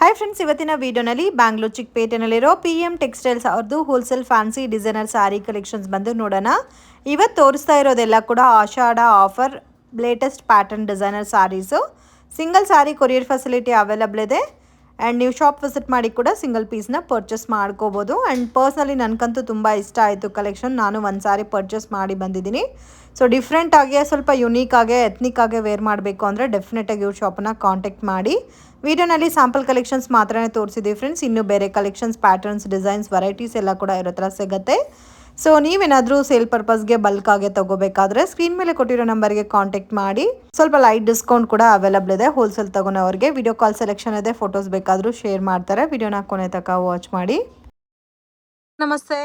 Hi friends ಇವತ್ತಿನ ವಿಡಿಯೋನಲ್ಲಿ ಬ್ಯಾಂಗ್ಳೂರ್ ಚಿಕ್ಕಪೇಟೆನಲ್ಲಿರೋ ಪಿ ಎಂ ಟೆಕ್ಸ್ಟೈಲ್ಸ್ ಅವ್ರದ್ದು wholesale fancy designer sari collections ಬಂದು ನೋಡೋಣ. ಇವತ್ತು ತೋರಿಸ್ತಾ ಇರೋದೆಲ್ಲ ಕೂಡ Ashada offer latest pattern designer saris single sari courier facility available ಇದೆ. ಆ್ಯಂಡ್ ನೀವು ಶಾಪ್ ವಿಸಿಟ್ ಮಾಡಿ ಕೂಡ ಸಿಂಗಲ್ ಪೀಸ್ನ ಪರ್ಚೇಸ್ ಮಾಡ್ಕೋಬೋದು. ಆ್ಯಂಡ್ ಪರ್ಸ್ನಲಿ ನನಗಂತೂ ತುಂಬ ಇಷ್ಟ ಆಯಿತು ಕಲೆಕ್ಷನ್ ನಾನು ಒಂದು ಸಾರಿ ಪರ್ಚೇಸ್ ಮಾಡಿ ಬಂದಿದ್ದೀನಿ. ಸೊ ಡಿಫ್ರೆಂಟ್ ಸ್ವಲ್ಪ ಯುನೀಕ್ ಆಗಿ ಎತ್ನಿಕ್ ಆಗಿ ವೇರ್ ಮಾಡಬೇಕು ಅಂದರೆ ಡೆಫಿನೆಟಾಗಿ ಇವ್ರ ಶಾಪನ್ನ ಕಾಂಟ್ಯಾಕ್ಟ್ ಮಾಡಿ. ವಿಡಿಯೋನಲ್ಲಿ ಸ್ಯಾಂಪಲ್ ಕಲೆಕ್ಷನ್ಸ್ ಮಾತ್ರನೇ ತೋರಿಸಿದ್ದೀವಿ ಫ್ರೆಂಡ್ಸ್ ಇನ್ನೂ ಬೇರೆ ಕಲೆಕ್ಷನ್ಸ್ ಪ್ಯಾಟರ್ನ್ಸ್ ಡಿಸೈನ್ಸ್ ವೆರೈಟೀಸ್ ಎಲ್ಲ ಕೂಡ ಇರೋ ಥರ ಸಿಗುತ್ತೆ. ಸೊ ನೀವೇನಾದರೂ ಸೇಲ್ ಪರ್ಪಸ್ಗೆ ಬಲ್ಕ್ ಆಗಿ ತಗೋಬೇಕಾದ್ರೆ ಸ್ಕ್ರೀನ್ ಮೇಲೆ ಕೊಟ್ಟಿರೋ ನಂಬರ್ಗೆ ಕಾಂಟ್ಯಾಕ್ಟ್ ಮಾಡಿ. ಸ್ವಲ್ಪ ಲೈಟ್ ಡಿಸ್ಕೌಂಟ್ ಕೂಡ ಅವೈಲಬಲ್ ಇದೆ. ಹೋಲ್ಸೇಲ್ ತಗೊಳೋರಿಗೆ ವಿಡಿಯೋ ಕಾಲ್ ಸೆಲೆಕ್ಷನ್ ಇದೆ ಫೋಟೋಸ್ ಬೇಕಾದರೂ ಶೇರ್ ಮಾಡ್ತಾರೆ. ವಿಡಿಯೋನ ಕೊನೆ ತನಕ ವಾಚ್ ಮಾಡಿ. ನಮಸ್ತೆ.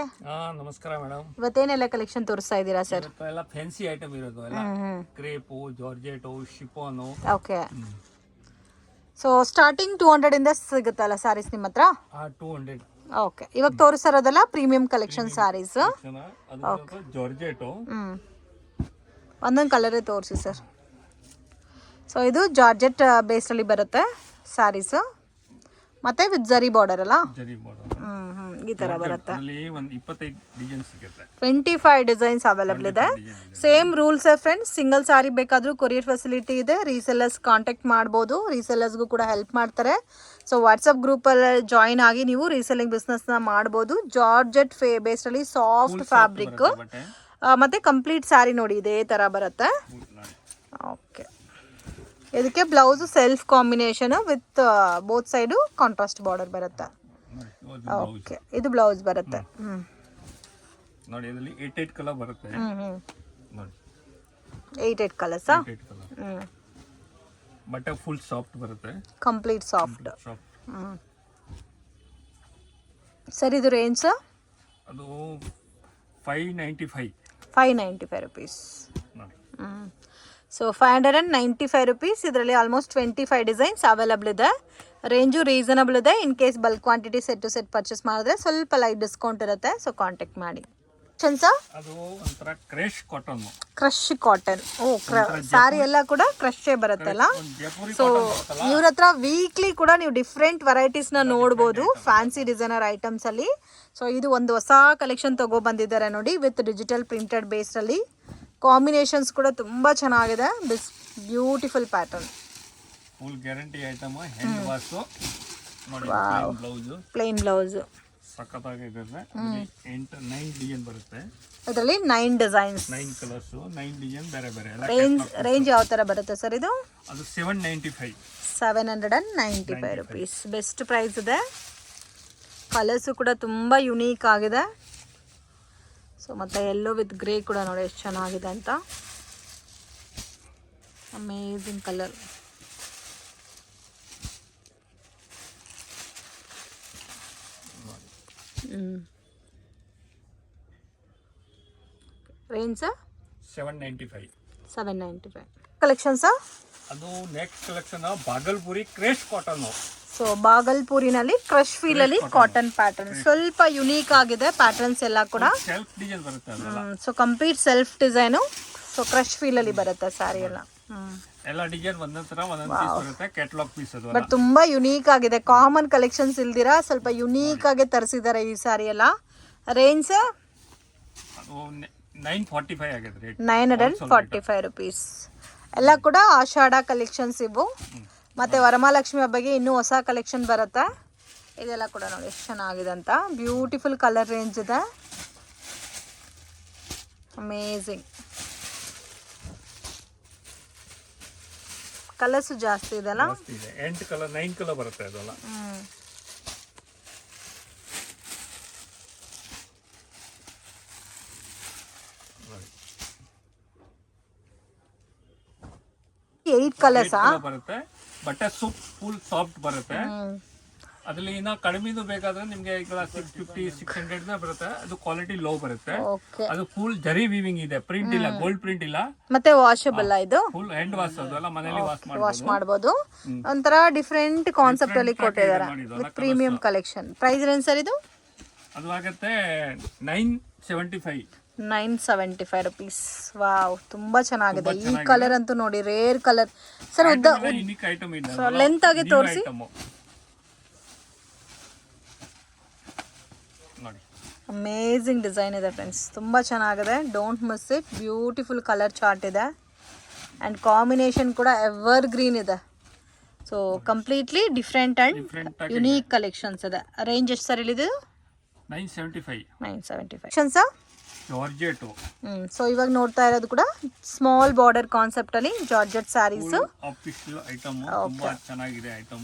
ನಮಸ್ಕಾರ ಮೇಡಮ್ ಇವತ್ತೇನೆಲ್ಲ ಕಲೆಕ್ಷನ್ ತೋರಿಸ್ತಾ ಇದ್ದೀರಾ ಸರ್ ಎಲ್ಲ ಫ್ಯಾನ್ಸಿ ಐಟಮ್ ಇರೋದು ಎಲ್ಲ. Crepe georgette chiffon okay so starting two ಹಂಡ್ರೆಡಿಂದ ಸಿಗುತ್ತಲ್ಲ ಸ್ಯಾರೀಸ್ ನಿಮ್ಮ ಹತ್ರ ಆ ಟೂ ಹಂಡ್ರೆಡ್ ಓಕೆ ಇವಾಗ ತೋರಿಸ್ತಿರೋದಲ್ಲ ಪ್ರೀಮಿಯಂ ಕಲೆಕ್ಷನ್ ಸಾರೀಸ್ ಅದು ಜಾರ್ಜೆಟು ಒಂದೊಂದು ಕಲರೇ ತೋರಿಸಿ ಸರ್ ಸೊ ಇದು ಜಾರ್ಜೆಟ್ ಬೇಸಲ್ಲಿ ಬರುತ್ತೆ ಸಾರೀಸ್ ಮತ್ತು ವಿತ್ ಜರಿ ಬಾರ್ಡರ್ ಅಲ್ಲ? ಹ್ಞೂ ಹ್ಞೂ ಈ ಥರ ಬರುತ್ತೆ. ಟ್ವೆಂಟಿ ಫೈವ್ ಡಿಸೈನ್ಸ್ ಅವೈಲಬಲ್ ಇದೆ. Same rules friends single sari ಬೇಕಾದರೂ ಕೊರಿಯರ್ ಫೆಸಿಲಿಟಿ ಇದೆ. ರೀಸೆಲ್ಲರ್ಸ್ ಕಾಂಟ್ಯಾಕ್ಟ್ ಮಾಡ್ಬೋದು. ರೀಸೆಲ್ಲರ್ಸ್ಗೂ ಕೂಡ ಹೆಲ್ಪ್ ಮಾಡ್ತಾರೆ. ಸೊ ವಾಟ್ಸಪ್ ಗ್ರೂಪಲ್ಲಿ ಜಾಯಿನ್ ಆಗಿ ನೀವು ರೀಸೆಲ್ಲಿಂಗ್ ಬಿಸ್ನೆಸ್ನ ಮಾಡ್ಬೋದು. ಜಾರ್ಜೆಟ್ ಫೇ ಬೇಸ್ಡಲ್ಲಿ ಸಾಫ್ಟ್ ಫ್ಯಾಬ್ರಿಕ್ ಮತ್ತು ಕಂಪ್ಲೀಟ್ ಸ್ಯಾರಿ ನೋಡಿ ಇದೇ ಥರ ಬರುತ್ತೆ. ಓಕೆ ಇದಕ್ಕೆ blouse self combination with both side contrast border ಬರುತ್ತೆ. ಓಕೆ. ಇದು ಬ್ಲೌಸ್ ಬರುತ್ತೆ. ಹ್ಞೂ ನೋಡಿ ಇದರಲ್ಲಿ ಏಟ್ ಏಟ್ ಕಲರ್ ಬರುತ್ತೆ. ಹ್ಞೂ ಹ್ಞೂ ನೋಡಿ. ಏಟ್ ಕಲರ್ಸಾ ಹ್ಞೂ ಬಟ್ಟೆ ಫುಲ್ ಸಾಫ್ಟ್ ಬರುತ್ತೆ. ಕಂಪ್ಲೀಟ್ ಸಾಫ್ಟ್ ಹ್ಮ್. ಹ್ಞೂ ಸರ್ ಇದು ರೇಂಜ್ ಅದು five ninety five five ninety five rupees ನೋಡಿ. So five hundred and ninety five rupees ಇದರಲ್ಲಿ almost twenty five designs available ಇದೆ. ರೇಂಜು ರೀಸನಬಲ್ ಇದೆ. In case bulk quantity set to set purchase ಮಾಡಿದ್ರೆ ಸ್ವಲ್ಪ light discount ಇರುತ್ತೆ. So contact ಮಾಡಿ. ಕ್ರೇಶ್ cotton ಓ ಸಾರಿ ಸ್ಯಾರಿ ಎಲ್ಲ ಕೂಡ ಕ್ರಶೇ ಬರುತ್ತಲ್ಲ? ಸೊ ಇವ್ರ ಹತ್ರ ವೀಕ್ಲಿ ಕೂಡ ನೀವು ಡಿಫ್ರೆಂಟ್ನ ನೋಡ್ಬೋದು. ಫ್ಯಾನ್ಸಿ ಡಿಸೈನರ್ ಐಟಮ್ಸ್ ಅಲ್ಲಿ. ಸೊ ಇದು ಒಂದು ಹೊಸ ಕಲೆಕ್ಷನ್ ತಗೋ ಬಂದಿದ್ದಾರೆ ನೋಡಿ ವಿತ್ ಡಿಜಿಟಲ್ ಪ್ರಿಂಟೆಡ್ ಬೇಸ್ಡಲ್ಲಿ ಕಾಂಬಿನೇಷನ್ಸ್ ಕೂಡ ತುಂಬಾ ಚೆನ್ನಾಗಿದೆ. ಬಿಸ್ beautiful pattern full guarantee item hand wash ನೋಡಿ ಬ್ಲೌಸ್ ಪ್ಲೇನ್ ಬ್ಲೌಸ್ ಸಖತ್ತಾಗಿದೆ ಎಂಟು ನೈನ್ ಡಿಸೈನ್ ಬರುತ್ತೆ. ಅದರಲ್ಲಿ nine designs nine colours nine design ಬೇರೆ ಬೇರೆ. ರೇಂಜ್ ರೇಂಜ್ ಯಾವ ಥರ ಬರುತ್ತೆ ಸರ್ ಇದು? ಅದು seven ninety five seven hundred and ninety five rupees best price ಇದೆ. ಕಲರ್ಸು ಕೂಡ ತುಂಬ ಯುನೀಕ್ ಆಗಿದೆ. ಸೊ ಮತ್ತು ಎಲ್ಲೋ ವಿತ್ ಗ್ರೇ ಕೂಡ ನೋಡಿ ಎಷ್ಟು ಚೆನ್ನಾಗಿದೆ ಅಂತ. Amazing colour range seven ninety five seven ninety five collection sir ಅದು next collection Bhagalpuri crush cotton so ಬಾಗಲ್ಪುರಿನಲ್ಲಿ crush feel ಅಲ್ಲಿ ಕಾಟನ್ ಪ್ಯಾಟರ್ನ್ ಸ್ವಲ್ಪ ಯುನೀಕ್ ಆಗಿದೆ ಪ್ಯಾಟರ್ನ್ಸ್ ಎಲ್ಲ ಕೂಡ. ಸೆಲ್ಫ್ ಡಿಸೈನ್ ಬರುತ್ತೆ so complete self design so crush feel ಅಲ್ಲಿ ಬರುತ್ತೆ ಸ್ಯಾರಿ ಎಲ್ಲ. ಎಲ್ಲ ಡಿಸೈನ್ ಒಂದೊಂದ್ ತರ ಒಂದೊಂದ್ ಪೀಸ್ ಬರುತ್ತೆ ಕ್ಯಾಟ್ಲಾಗ್ ಪೀಸ್ ಅದು ಬಟ್ ತುಂಬಾ ಯುನೀಕ್ ಆಗಿದೆ. ಕಾಮನ್ ಕಲೆಕ್ಷನ್ಸ್ ಇಲ್ದಿರಾ ಸ್ವಲ್ಪ ಯುನೀಕ್ ಆಗಿ ತರಿಸಿದ್ದಾರೆ ಈ ಸಾರಿ ಎಲ್ಲ. ರೇಂಜ್ ಅದು ನೈನ್ ಫಾರ್ಟಿ ಫೈವ್ ಆಗಿದೆ rate nine hundred forty five rupees ಎಲ್ಲ ಕೂಡ ಆಷಾಢ ಕಲೆಕ್ಷನ್ಸ್ ಇವು. ಮತ್ತೆ ವರಮಹಾಲಕ್ಷ್ಮಿ ಹಬ್ಬಗೆ ಇನ್ನೂ ಹೊಸ ಕಲೆಕ್ಷನ್ ಬರುತ್ತೆ. ಇದೆಲ್ಲ ಕೂಡ ನೋಡಿ ಎಷ್ಟು ಚೆನ್ನಾಗಿದೆ ಅಂತ. ಬ್ಯೂಟಿಫುಲ್ ಕಲರ್ ರೇಂಜ್ ಇದೆ. ಅಮೇಝಿಂಗ್ ಕಲರ್ಸು ಜಾಸ್ತಿ ಇದೆಲ್ಲ ಜಾಸ್ತಿ ಇದೆ. ಎಂಟು ಕಲರ್ ನೈನ್ ಕಲರ್ ಬರುತ್ತೆ ಅದೆಲ್ಲ. ಹ್ಮ್. ಏಯ್ಟ್ ಕಲರ್ಸಾ ಬರುತ್ತೆ. ಬಟ್ಟೆ ಸೂಪ್ ಫುಲ್ ಸಾಫ್ಟ್ ಬರುತ್ತೆ. ಅದ್ರಲ್ಲಿ ಇನ್ನ ಕಡಿಮೆದು ಬೇಕಾದ್ರೆ ನಿಮ್ಗೆ ಈಗ ಸಿಕ್ಸ್ ಫಿಫ್ಟಿ ಸಿಕ್ಸ್ ಹಂಡ್ರೆಡ್ ಬರುತ್ತೆ. ಅದು ಕ್ವಾಲಿಟಿ ಲೋ ಬರುತ್ತೆ. ಅದು ಫುಲ್ ಜರಿ ವೀವಿಂಗ್ ಇದೆ. ಪ್ರಿಂಟ್ ಇಲ್ಲ ಗೋಲ್ಡ್ ಪ್ರಿಂಟ್ ಇಲ್ಲ. ಮತ್ತೆ ವಾಷಬಲ್ ಇದು? ಫುಲ್ ಹ್ಯಾಂಡ್ ವಾಶ್ ಅಲ್ಲ ಮನೇಲಿ ವಾಶ್ ವಾಶ್ ಮಾಡಬಹುದು ಒಂಥರ ಡಿಫ್ರೆಂಟ್ ಕಾನ್ಸೆಪ್ಟ್ ಅಲ್ಲಿ ಕೊಟ್ಟಿದ್ದಾರೆ. Premium collection price range sir ಇದು? ಅದು ಆಗುತ್ತೆ nine seventy five nine seventy five rupees wow ತುಂಬಾ ಚೆನ್ನಾಗಿದೆ. ಈ ಕಲರ್ ಅಂತೂ ನೋಡಿ ರೇರ್ ಕಲರ್ ಸರ್ ಉದ್ದ ಲೆಂತ್ ಆಗಿ ತೋರಿಸಿ ಐಟಮ್ ಅಮೇಝಿಂಗ್ ಡಿಸೈನ್ ಇದೆ ಫ್ರೆಂಡ್ಸ್ ತುಂಬ ಚೆನ್ನಾಗಿದೆ. Don't miss it beautiful colour chart ಇದೆ. ಆ್ಯಂಡ್ ಕಾಂಬಿನೇಷನ್ ಕೂಡ ಎವರ್ ಗ್ರೀನ್ ಇದೆ. So completely different and unique collections ಇದೆ. ರೇಂಜ್ ಎಷ್ಟು ಸರ್ ಇಳಿದು nine seventy five nine seventy five sir georgette so ಇವಾಗ ನೋಡ್ತಾ ಇರೋದು ಕೂಡ ಸ್ಮಾಲ್ ಬಾರ್ಡರ್ ಕಾನ್ಸೆಪ್ಟಲ್ಲಿ ಜಾರ್ಜೆಟ್ ಸ್ಯಾರೀಸ್ ಆಫೀಷಿಯಲ್ ಐಟಮ್ ತುಂಬಾ ಚೆನ್ನಾಗಿದೆ ಐಟಮ್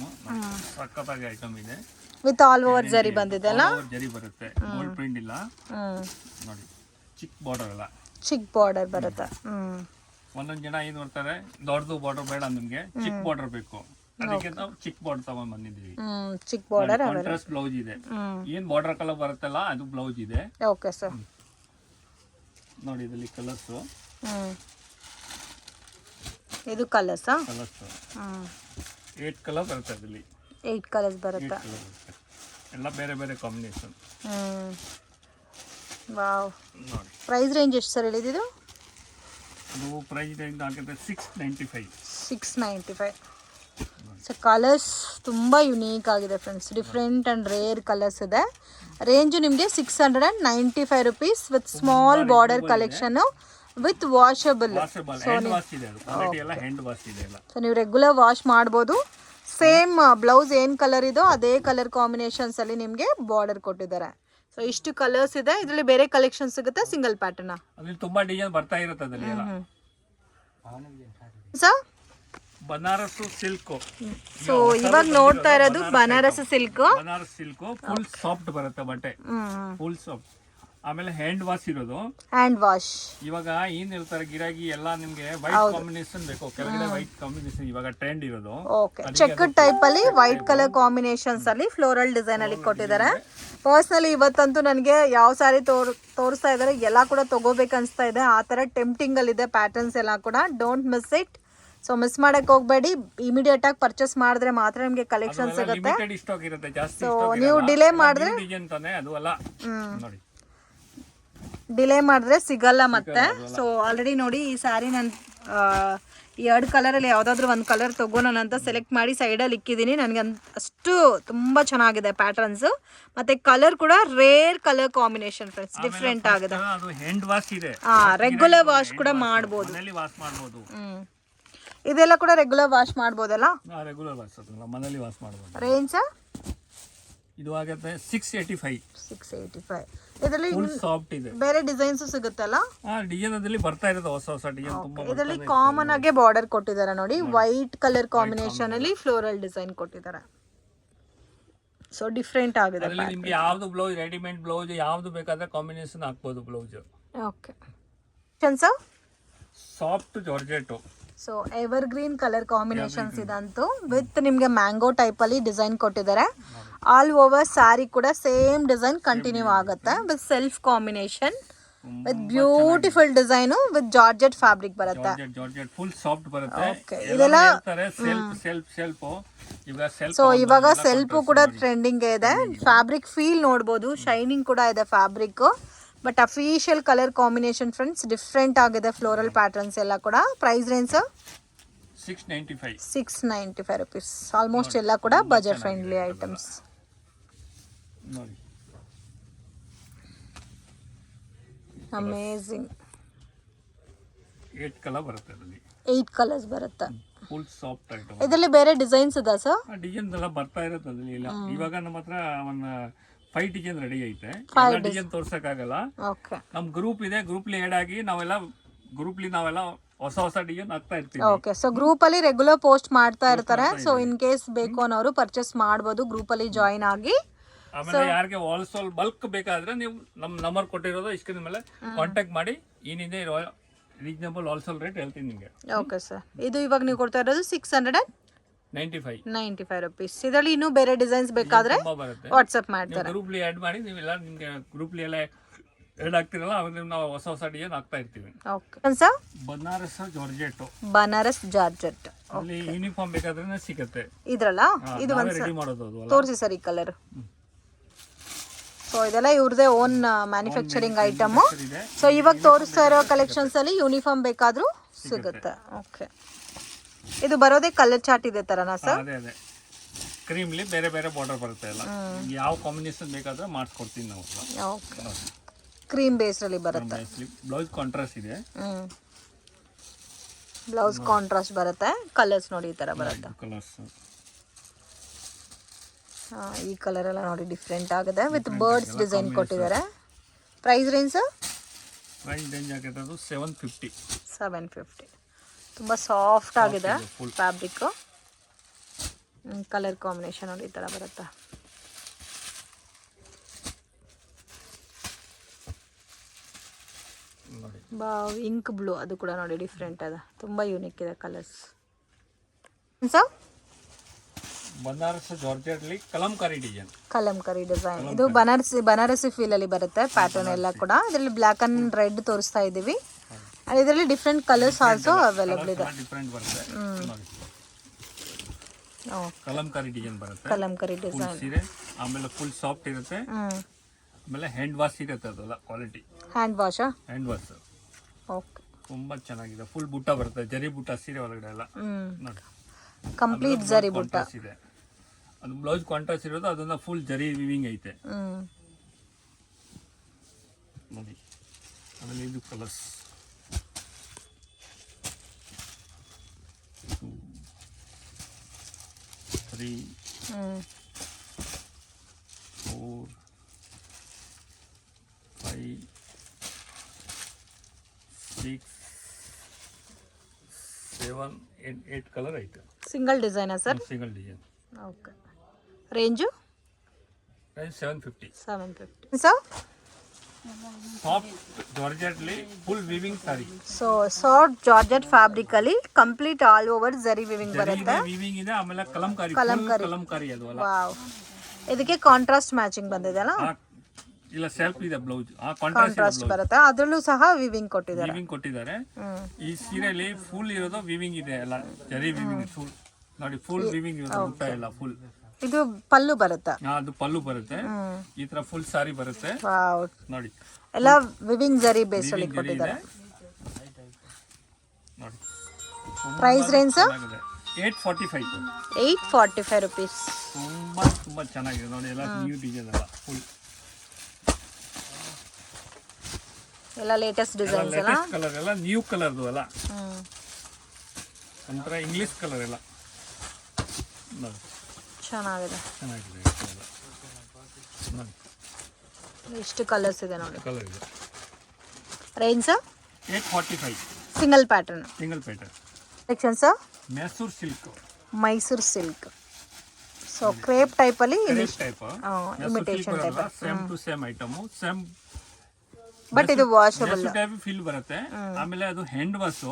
ಸಖತ್ತಾಗಿ ಐಟಮ್ ಇದೆ. ವಿತ್ ಆಲ್ ಓವರ್ ಜರಿ ಬಂದಿದೆ ಅಲ್ಲ? ಜರಿ ಬರುತ್ತೆ. ಗೋಲ್ಡ್ ಪ್ರಿಂಟ್ ಇಲ್ಲ. ಹ್ಮ್. ನೋಡಿ ಚಿಕ್ ಬಾರ್ಡರ್ ಅಲ್ಲ. ಚಿಕ್ ಬಾರ್ಡರ್ ಬರುತ್ತೆ. ಹ್ಮ್. ಒಂದೊಂದ್ ಜನ ಏನ್ ಬರ್ತಾರೆ ದೊಡ್ಡದು ಬಾರ್ಡರ್ ಬೇಡ ನಿಮಗೆ ಚಿಕ್ ಬಾರ್ಡರ್ ಬೇಕು. ಅದಕ್ಕೆ ನಾವು ಚಿಕ್ ಬಾರ್ಡರ್ ತಗೊಂಡ್ ಬಂದಿದ್ದೀವಿ. ಚಿಕ್ ಬಾರ್ಡರ್ ಕಾಂಟ್ರಾಸ್ಟ್ ಬ್ಲೌಸ್ ಇದೆ. ಏನು ಏನ್ ಬಾರ್ಡರ್ ಕಲರ್ ಬರುತ್ತಲ್ಲ ಅದು ಬ್ಲೌಸ್ ಇದೆ. ಓಕೆ ಸರ್ ನೋಡಿ ಇದರಲ್ಲಿ ಕಲರ್ಸ್ ಹ್ಮ್. ಇದು colours colours hmm. Eight colour ಬರುತ್ತೆ ಅದರಲ್ಲಿ. ಏಯ್ಟ್ ಕಲರ್ಸ್ ಬರುತ್ತೆ. ಎಲ್ಲ ಬೇರೆ ಬೇರೆ ಕಾಂಬಿನೇಷನ್ ವಾವ್ ನೋಡಿ. ಪ್ರೈಸ್ ರೇಂಜ್ ಎಷ್ಟು ಸರ್ ಹೇಳಿದ್ದು ಅದು ಪ್ರೈಸ್ ರೇಂಜ್ ಆಗುತ್ತೆ six ninety five six ninety five so colours ತುಂಬ ಯುನೀಕ್ ಆಗಿದೆ friends different and rare colours ಇದೆ. ರೇಂಜು ನಿಮಗೆ six hundred and ninety five rupees with small border collection with washable so ನೀವು regular wash ಮಾಡ್ಬೋದು. Same blouse ಏನು colour ಇದೋ ಅದೇ colour ಕಾಂಬಿನೇಷನ್ಸಲ್ಲಿ ನಿಮಗೆ ಬಾರ್ಡರ್ ಕೊಟ್ಟಿದ್ದಾರೆ. ಸೊ ಇಷ್ಟು ಕಲರ್ಸ್ ಇದೆ. ಇದರಲ್ಲಿ ಬೇರೆ ಕಲೆಕ್ಷನ್ ಸಿಗುತ್ತೆ ಸಿಂಗಲ್ ಪ್ಯಾಟರ್ನ್ ಅದ್ರಲ್ಲಿ ತುಂಬಾ ಡಿಸೈನ್ ಬರ್ತಾ ಇರುತ್ತೆ ಅದ್ರಲ್ಲಿ ಎಲ್ಲ. ಸರ್ ಬನಾರಸ್ ಸಿಲ್ಕ್ ಸೊ ಇವಾಗ ನೋಡ್ತಾ ಇರೋದು Banaras silk Banaras silk full soft ಬರುತ್ತೆ ಬಟ್ಟೆ. ಫುಲ್ ಸಾಫ್ಟ್ ಆಮೇಲೆ ಹ್ಯಾಂಡ್ ವಾಶ್ ಇರೋದು. ಹ್ಯಾಂಡ್ ವಾಶ್ ಇವಾಗ ಏನ್ ಹೇಳ್ತಾರೆ ಗಿರಾಗಿ ಎಲ್ಲ ನಿಮ್ಗೆ ವೈಟ್ ಕಾಂಬಿನೇಷನ್ ಬೇಕು. ಕೆಳಗಡೆ ವೈಟ್ ಕಾಂಬಿನೇಷನ್ ಇವಾಗ ಟ್ರೆಂಡ್ ಇರೋದು. ಓಕೆ ಚೆಕ್ ಟೈಪ್ ಅಲ್ಲಿ ವೈಟ್ ಕಲರ್ ಕಾಂಬಿನೇಷನ್ಸ್ ಅಲ್ಲಿ ಫ್ಲೋರಲ್ ಡಿಸೈನ್ ಅಲ್ಲಿ ಕೊಟ್ಟಿದ್ದಾರೆ. ಪರ್ಸ್ನಲಿ ಇವತ್ತಂತೂ ನನಗೆ ಯಾವ ಸ್ಯಾರಿ ತೋರ್ ತೋರಿಸ್ತಾ ಇದ್ದಾರೆ ಎಲ್ಲ ಕೂಡ ತಗೋಬೇಕು ಅನಿಸ್ತಾ ಇದೆ. ಆ ಥರ ಟೆಂಪ್ಟಿಂಗ್ ಅಲ್ಲಿ ಇದೆ ಪ್ಯಾಟರ್ನ್ಸ್ ಎಲ್ಲ ಕೂಡ. Don't miss it so miss ಮಾಡಕ್ ಹೋಗ್ಬೇಡಿ. ಇಮಿಡಿಯೇಟ್ ಆಗಿ ಪರ್ಚೇಸ್ ಮಾಡಿದ್ರೆ ಮಾತ್ರ ನಿಮಗೆ ಕಲೆಕ್ಷನ್ ಸಿಗುತ್ತೆ. ಸೊ ನೀವು ಡಿಲೇ ಮಾಡಿದ್ರೆ- ಡಿಸೈನ್ ತಾನೆ ಅದು ಅಲ್ಲ ನೋಡಿ ಡಿಲೇ ಮಾಡಿದ್ರೆ ಸಿಗಲ್ಲ ಮತ್ತೆ. ಸೊ ಆಲ್ರೆಡಿ ನೋಡಿ ಈ ಸ್ಯಾರಿ ನಾನು ಈ ಎರಡು ಕಲರಲ್ಲಿ ಯಾವುದಾದ್ರೂ ಒಂದು ಕಲರ್ ತಗೋಣ ಅಂತ ಸೆಲೆಕ್ಟ್ ಮಾಡಿ ಸೈಡಲ್ಲಿ ಇಕ್ಕಿದ್ದೀನಿ ನನಗೆ ಅಷ್ಟು ತುಂಬ ಚೆನ್ನಾಗಿದೆ ಪ್ಯಾಟರ್ನ್ಸ್ ಮತ್ತು ಕಲರ್ ಕೂಡ rare colour combination friends different ಆಗಿದೆ. ಹಾಂ ರೆಗ್ಯುಲರ್ ವಾಶ್ ಕೂಡ ಮಾಡ್ಬೋದು. ಇದೆಲ್ಲ ಕೂಡ ರೆಗ್ಯುಲರ್ ವಾಶ್ ಮಾಡ್ಬೋದಲ್ಲ? ರೆಗ್ಯುಲರ್ ವಾಶ್ ಅದು ಮನೇಲಿ ವಾಶ್ ಮಾಡ್ಬೋದು ರೇಂಜ್ ಇದು ಆಗುತ್ತೆ six eighty five six eighty five ಇದರಲ್ಲಿ ಫುಲ್ ಸಾಫ್ಟ್ ಇದೆ. ಬೇರೆ ಡಿಸೈನ್ಸ್ ಸಿಗುತ್ತಲ್ಲ? ಆ ಡಿಸೈನ್ ಅದರಲ್ಲಿ ಬರ್ತಾ ಇರೋದು ಹೊಸ ಹೊಸ ಡಿಸೈನ್ ತುಂಬಾ ಇದರಲ್ಲಿ ಕಾಮನ್ ಆಗಿ ಬಾರ್ಡರ್ ಕೊಟ್ಟಿದ್ದಾರೆ ನೋಡಿ. ವೈಟ್ ಕಲರ್ ಕಾಂಬಿನೇಷನ್ ಅಲ್ಲಿ ಫ್ಲೋರಲ್ ಡಿಸೈನ್ ಕೊಟ್ಟಿದ್ದಾರೆ. ಸೊ ಡಿಫ್ರೆಂಟ್ ಆಗಿದೆ ಅದರಲ್ಲಿ ನಿಮಗೆ ಯಾವ್ದು ಬ್ಲೌಸ್ ರೆಡಿಮೇಡ್ ಬ್ಲೌಸ್ ಯಾವ್ದು ಬೇಕಾದ್ರೆ ಕಾಂಬಿನೇಷನ್ ಹಾಕ್ಬೋದು blouse okay sir soft georgette so evergreen colour combinations ಇದಂತೂ ವಿತ್ ನಿಮಗೆ ಮ್ಯಾಂಗೋ ಟೈಪಲ್ಲಿ ಡಿಸೈನ್ ಕೊಟ್ಟಿದ್ದಾರೆ. ಆಲ್ ಓವರ್ ಸಾರಿ ಕೂಡ ಸೇಮ್ ಡಿಸೈನ್ ಕಂಟಿನ್ಯೂ ಆಗುತ್ತೆ with self combination with beautiful design with georgette fabric ಬರುತ್ತೆ. ಫುಲ್ ಸಾಫ್ಟ್ ಇದೆಲ್ಲ ಸೊ ಇವಾಗ ಸೆಲ್ಫು ಕೂಡ ಟ್ರೆಂಡಿಂಗ್ ಇದೆ. ಫ್ಯಾಬ್ರಿಕ್ ಫೀಲ್ ನೋಡ್ಬೋದು. ಶೈನಿಂಗ್ ಕೂಡ ಇದೆ fabric but official colour combination friends different ಆಗಿದೆ ಫ್ಲೋರಲ್ ಪ್ಯಾಟರ್ನ್ಸ್ ಎಲ್ಲ ಕೂಡ price range six ninety five six ninety five rupees almost ಎಲ್ಲ ಕೂಡ budget friendly items amazing eight colour ಬರುತ್ತೆ ಅದರಲ್ಲಿ ಏಯ್ಟ್ ಕಲರ್ಸ್ ಬರುತ್ತೆ. ಫುಲ್ ಸಾಫ್ಟ್ ಐಟಮ್ ಇದರಲ್ಲಿ ಬೇರೆ ಡಿಸೈನ್ಸ್ ಇದೆ ಸರ್ ಡಿಸೈನ್ಸ್ ಎಲ್ಲ ಬರ್ತಾ ಇರುತ್ತೆ ಅದರಲ್ಲಿ ಇಲ್ಲ. ಇವಾಗ ನಮ್ಮ ಹತ್ರ ಒಂದು ಫೈವ್ ಡಿಸೈನ್ ರೆಡಿ ಐತೆ. ಎಲ್ಲ ಡಿಸೈನ್ ತೋರ್ಸಕ್ಕಾಗಲ್ಲ. ಓಕೆ ನಮ್ ಗ್ರೂಪ್ ಇದೆ ಗ್ರೂಪ್ಲಿ ಆಡ್ ಆಗಿ ನಾವೆಲ್ಲ ಗ್ರೂಪ್ ಲಿ ನಾವೆಲ್ಲ ಹೊಸ ಹೊಸ ಡಿಸೈನ್ ಹಾಕ್ತಾ ಇರ್ತೀವಿ. ಓಕೆ ಸೊ ಗ್ರೂಪಲ್ಲಿ ರೆಗ್ಯುಲರ್ ಪೋಸ್ಟ್ ಮಾಡ್ತಾ ಇರ್ತಾರೆ. ಸೊ ಇನ್ ಕೇಸ್ ಬೇಕು ಅನ್ನೋರು ಪರ್ಚೇಸ್ ಮಾಡಬಹುದು ಗ್ರೂಪ್ ಅಲ್ಲಿ ಜಾಯಿನ್ ಆಗಿ. ಆಮೇಲೆ ಯಾರಿಗೆ ಹೋಲ್ಸೇಲ್ ಬಲ್ಕ್ ಬೇಕಾದ್ರೆ ನೀವು ನಮ್ ನಂಬರ್ ಕೊಟ್ಟಿರೋದು ಇಷ್ಟದ ಮೇಲೆ ಕಾಂಟ್ಯಾಕ್ಟ್ ಮಾಡಿ ಏನಿದೆ ರೀಸನಬಲ್ ಹೋಲ್ಸೇಲ್ ರೇಟ್ ಹೇಳ್ತೀನಿ ನಿಮಗೆ. ಓಕೆ ಸರ್ ಇದು ಇವಾಗ ನೀವು ಕೊಡ್ತಾ ಇರೋದು six hundred and ninety five. Ninety five rupees. ಇದರಲ್ಲಿ ಇನ್ನೂ ಬೇರೆ ಡಿಸೈನ್ಸ್ ಬೇಕಾದ್ರೆ ವಾಟ್ಸ್ಆಪ್ ಮಾಡ್ತಾರೆ. ಗ್ರೂಪ್ಲಿ ಆಡ್ ಮಾಡಿ ನೀವೆಲ್ಲ ನಿಮಗೆ ಗ್ರೂಪ್ಲಿ ಎಲ್ಲ ಆಡ್ ಆಗ್ತಿರಲ್ಲ ಅವಾಗ ನಾವು ಹೊಸ ಹೊಸ ಡಿಸೈನ್ ಹಾಕ್ತಾ ಇರ್ತೀವಿ. Okay sir Banaras georgette Banaras georgette ಅಲ್ಲಿ ಯೂನಿಫಾರ್ಮ್ ಬೇಕಾದ್ರೆ ಸಿಗುತ್ತೆ. ಇದ್ರಲ್ಲ? ಇದು ಒಂದು ರೆಡಿ ಮಾಡೋದು ಅದು ತೋರಿಸಿ ಸರ್ ಈ ಕಲರ್ ಸೊ ಇದೆಲ್ಲ ಇವ್ರದೇ ಓನ್ ಮ್ಯಾನುಫ್ಯಾಕ್ಚರಿಂಗ್ ಐಟಮು ಸೊ ಇವಾಗ ತೋರಿಸ್ತಾ ಇರೋ ಕಲೆಕ್ಷನ್ಸ್ ಅಲ್ಲಿ ಯೂನಿಫಾರ್ಮ್ ಬೇಕಾದ್ರೂ ಸಿಗುತ್ತೆ. ಓಕೆ ಇದು ಬರೋದೇ ಕಲರ್ ಚಾರ್ಟ್ ಇದೆ ತರನಾ ಸರ್? ಅದೇ ಅದೇ. ಕ್ರೀಮ್ಲಿ ಬೇರೆ ಬೇರೆ ಬಾರ್ಡರ್ ಬರುತ್ತೆ ಎಲ್ಲ. ಯಾವ ಕಾಂಬಿನೇಷನ್ ಬೇಕಾದ್ರೆ ಮಾಡಿಸ್ಕೊಡ್ತೀನಿ ನಾವು ಓಕೆ. ಕ್ರೀಮ್ ಬೇಸ್ರಲ್ಲಿ ಬರುತ್ತೆ. ಬ್ಲೌಸ್ ಕಾಂಟ್ರಾಸ್ಟ್ ಇದೆ. ಬ್ಲೌಸ್ ಕಾಂಟ್ರಾಸ್ಟ್ ಬರುತ್ತೆ. ಕಲರ್ಸ್ ನೋಡಿ ಈ ಥರ ಬರುತ್ತೆ. ಕಲರ್ಸ್ ಹಾ, ಈ ಕಲರ್ ಎಲ್ಲ ನೋಡಿ ಡಿಫ್ರೆಂಟ್ ಆಗಿದೆ. ವಿತ್ ಬರ್ಡ್ಸ್ ಡಿಸೈನ್ ಕೊಟ್ಟಿದ್ದಾರೆ. ಪ್ರೈಸ್ ರೇಂಜ್ ಪ್ರೈಸ್ ರೇಂಜ್ ಆಗಿರೋದು ಸೆವೆನ್ ಫಿಫ್ಟಿ ಸೆವೆನ್ ಫಿಫ್ಟಿ ತುಂಬ ಸಾಫ್ಟ್ ಆಗಿದೆ. ಫ್ಯಾಬ್ರಿಕ್ಕು ಕಲರ್ ಕಾಂಬಿನೇಷನ್ ನೋಡಿ ಈ ಥರ ಬರುತ್ತೆ? ಬಾ ಇಂಕ್ ಬ್ಲೂ ಅದು ಕೂಡ ನೋಡಿ ಡಿಫ್ರೆಂಟ್ ಅದ. ತುಂಬ ಯೂನಿಕ್ ಇದೆ ಕಲರ್ಸ್ ಸರ್ ಬನಾರಸ್ ಜಾರ್ಜೆಟ್ಲಿ ಕಲಂಕಾರಿ ಡಿಸೈನ್ ಕಲಂಕಾರಿ ಡಿಸೈನ್ ಇದು ಬನಾರಸಿ ಬನಾರಸಿ ಫೀಲ್ ಅಲ್ಲಿ ಬರುತ್ತೆ ಪ್ಯಾಟರ್ನ್ ಎಲ್ಲ ಕೂಡ. ಅದರಲ್ಲಿ ಬ್ಲ್ಯಾಕ್ ಅಂಡ್ ರೆಡ್ ತೋರಿಸ್ತಾ ಇದ್ದೀವಿ And ಇದರಲ್ಲಿ ಡಿಫ್ರೆಂಟ್ ಕಲರ್ಸ್ ಆಲ್ಸೋ ಅವೈಲೇಬಲ್ ಇದೆ. ಡಿಫ್ರೆಂಟ್ ಬರುತ್ತೆ. ಕಲಂಕಾರಿ ಡಿಸೈನ್ ಬರುತ್ತೆ. ಕಲಂಕಾರಿ ಡಿಸೈನ್ ಸೀರೆ ಆಮೇಲೆ ಫುಲ್ ಸಾಫ್ಟ್ ಇರುತ್ತೆ. ಆಮೇಲೆ ಹ್ಯಾಂಡ್ ವಾಶ್ ಇರುತ್ತೆ ಅದೆಲ್ಲ ಕ್ವಾಲಿಟಿ ಹ್ಯಾಂಡ್ ವಾಷಾ ಹ್ಯಾಂಡ್ ವಾಶ್ ಓಕೆ. ತುಂಬಾ ಚೆನ್ನಾಗಿದೆ. ಫುಲ್ ಬುಟ್ಟ ಬರುತ್ತೆ ಜರಿ ಬುಟ್ಟ ಸೀರೆ ಒಳಗಡೆ ಎಲ್ಲ. ನೋಡಿ. ಕಂಪ್ಲೀಟ್ ಜರಿ ಬುಟ್ಟ. ಇದೆ. ಅದು ಬ್ಲೌಸ್ ಕಾಂಟ್ರಾಸ್ಟ್ ಇರೋದು ಅದನ್ನ ಫುಲ್ ಜರಿ ವಿವಿಂಗ್ ಐತೆ. ನೋಡಿ. ಆಮೇಲೆ ಇದು colours three, mm. 8 color item. Single design, sir. Mm, single design. Okay. Range? Range seven fifty. Seven fifty. So. Soft ಜಾರ್ಜೆಟ್ಲಿ full weaving sari so soft georgette fabric ಅಲ್ಲಿ complete all over zari weaving ಬರುತ್ತೆ. Weaving ಇದೆ ಆಮೇಲೆ ಕಲಂಕಾರಿ ಕಲಂಕಾರಿ. ಕಲಂಕಾರಿ ಅದು ಅಲ್ಲ. Wow ಇದಕ್ಕೆ contrast matching ಬಂದಿದೆ ಅಲ್ಲ? ಇಲ್ಲ ಸೆಲ್ಫ್ ಇದೆ ಬ್ಲೌಸ್ ಆ ಕಾಂಟ್ರಾಸ್ಟ್ ಬರುತ್ತೆ. ಅದರಲ್ಲೂ ಸಹ ವಿವಿಂಗ್ ಕೊಟ್ಟಿದ್ದಾರೆ. ವಿವಿಂಗ್ ಕೊಟ್ಟಿದ್ದಾರೆ. ಈ ಸೀರೆಯಲ್ಲಿ ಫುಲ್ ಇರೋದು ವಿವಿಂಗ್ ಇದೆ ಎಲ್ಲ ಜರಿ ವಿವಿಂಗ್ ಫುಲ್ ನೋಡಿ ಫುಲ್ ವಿವಿಂಗ್ ಇರೋದು ಇಲ್ಲ ಫುಲ್ ಇದು ಪಲ್ಲು ಬರುತ್ತಾ? ಅದು ಪಲ್ಲು ಬರುತ್ತೆ. ಈ ತರ ಫುಲ್ ಸಾರಿ ಬರುತ್ತೆ. ನೋಡಿ. ಎಲ್ಲ ವಿವಿಂಗ್ ಜರಿ ಬೇಸ್ ಅಲ್ಲಿ ಕೊಟ್ಟಿದ್ದಾರೆ. ನೋಡಿ. Price range eight forty five eight forty five rupees ತುಂಬಾ ತುಂಬಾ ಚೆನ್ನಾಗಿದೆ. ನೋಡಿ ಎಲ್ಲ ನ್ಯೂ ಡಿಸೈನ್ ಎಲ್ಲ ಫುಲ್ ಎಲ್ಲ ಲೇಟೆಸ್ಟ್ ಡಿಸೈನ್ಸ್ ಎಲ್ಲ ಕಲರ್ ಎಲ್ಲ ನ್ಯೂ ಕಲರ್ದು ಅಲ್ಲ. ಹ್ಮ್. ಒಂಥರ ಇಂಗ್ಲಿಷ್ ಕಲರ್ ಎಲ್ಲ. ನೋಡಿ. ಚೆನ್ನಾಗಿದೆ. ಎಷ್ಟು ಕಲರ್ಸ್ ಇದೆ ನೋಡಿ. ಕಲರ್ ಇದೆ. Range eight forty five single pattern single pattern section sir Mysuru silk Mysuru silk so crepe ಟೈಪಲ್ಲಿ imitation type same to same item same but ಇದು ವಾಷಬಲ್ ಟೈಪ್ ಫೀಲ್ ಬರುತ್ತೆ. ಆಮೇಲೆ ಅದು ಹ್ಯಾಂಡ್ ವಾಶ್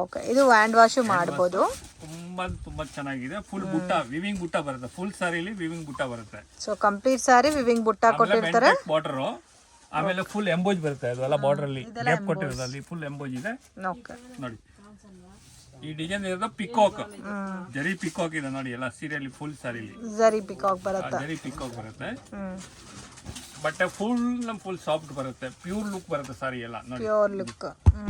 ಓಕೆ ಇದು hand wash ಮಾಡಬಹುದು ತುಂಬಾ ತುಂಬಾ ಚೆನ್ನಾಗಿದೆ. ಫುಲ್ ಬುಟ್ಟ ವಿವಿಂಗ್ ಬುಟ್ಟ ಬರುತ್ತೆ. ಫುಲ್ ಸಾರಿಲಿ ವಿವಿಂಗ್ ಬುಟ್ಟ ಬರುತ್ತೆ. ಸೊ ಕಂಪ್ಲೀಟ್ ಸಾರಿ ವಿವಿಂಗ್ ಬುಟ್ಟ ಕೊಟ್ಟಿರ್ತಾರೆ. ಬಾರ್ಡರ್ ಆಮೇಲೆ ಫುಲ್ ಎಂಬೋಜ್ ಬರುತ್ತೆ ಅದು ಎಲ್ಲ ಬಾರ್ಡರ್ ಅಲ್ಲಿ. ಗ್ಯಾಪ್ ಕೊಟ್ಟಿರೋದು ಅಲ್ಲಿ ಫುಲ್ ಎಂಬೋಜ್ ಇದೆ. ನೋಡಿ. ಈ ಡಿಸೈನ್ ಇರೋದು ಪಿಕಾಕ್ ಜರಿ ಪಿಕಾಕ್ ಇದೆ ನೋಡಿ ಎಲ್ಲ ಸೀರೆಯಲ್ಲಿ ಫುಲ್ ಸಾರಿಲಿ ಜರಿ ಪಿಕಾಕ್ ಬರುತ್ತೆ. ಜರಿ ಪಿಕಾಕ್ ಬರುತ್ತೆ. ಬಟ್ಟೆ ಫುಲ್ ಫುಲ್ ಸಾಫ್ಟ್ ಬರುತ್ತೆ. ಪ್ಯೂರ್ ಲುಕ್ ಬರುತ್ತೆ ಸಾರಿ ಎಲ್ಲ. ನೋಡಿ. ಪ್ಯೂರ್ ಲುಕ್